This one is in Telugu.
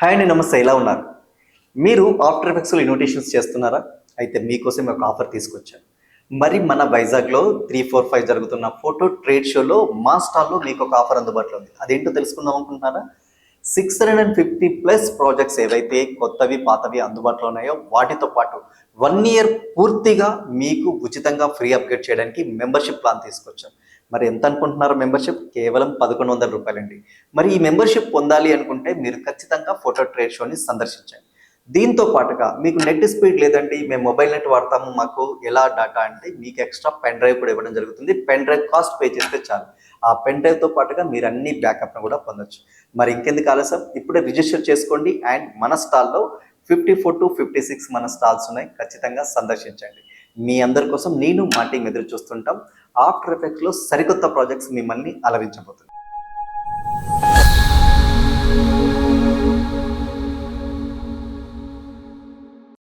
హాయ్ అండి నమస్తే ఎలా ఉన్నారు? మీరు ఆఫ్టర్ ఎఫెక్ట్స్లో ఇన్విటేషన్స్ చేస్తున్నారా? అయితే మీకోసం ఒక ఆఫర్ తీసుకొచ్చాను. మరి మన వైజాగ్లో త్రీ ఫోర్ ఫైవ్ జరుగుతున్న ఫోటో ట్రేడ్ షోలో మా స్టాల్లో మీకు ఒక ఆఫర్ అందుబాటులో ఉంది. అదేంటో తెలుసుకుందాం అనుకుంటున్నారా? Six hundred and fifty plus projects ఏవైతే కొత్తవి పాతవి అందుబాటులో ఉన్నాయో వాటితో పాటు వన్ ఇయర్ పూర్తిగా మీకు ఉచితంగా ఫ్రీ అప్గ్రేడ్ చేయడానికి మెంబర్షిప్ ప్లాన్ తీసుకొచ్చాం. మరి ఎంత అనుకుంటున్నారు మెంబర్షిప్ కేవలం పదకొండు వందల రూపాయలండి. మరి ఈ మెంబర్షిప్ పొందాలి అనుకుంటే మీరు ఖచ్చితంగా ఫోటో ట్రేడ్ షోని సందర్శించండి. దీంతో పాటుగా మీకు నెట్ స్పీడ్ లేదండి మేము మొబైల్ నెట్ వాడతాము మాకు ఎలా డేటా అంటే మీకు ఎక్స్ట్రా పెన్ డ్రైవ్ కూడా ఇవ్వడం జరుగుతుంది. పెన్ డ్రైవ్ కాస్ట్ పే చేస్తే చాలు. ఆ పెన్ డ్రైవ్తో పాటుగా మీరు అన్ని బ్యాకప్ను కూడా పొందొచ్చు. మరి ఇంకెందుకు ఆలస్యం? ఇప్పుడే రిజిస్టర్ చేసుకోండి అండ్ మన స్టాల్లో fifty four to fifty six మన స్టాల్స్ ఉన్నాయి. ఖచ్చితంగా సందర్శించండి. మీ అందరి కోసం నేను మా టీం ఎదురు చూస్తుంటాం. ఆఫ్టర్ ఎఫెక్ట్స్లో సరికొత్త ప్రాజెక్ట్స్ మిమ్మల్ని అలరించబోతుంది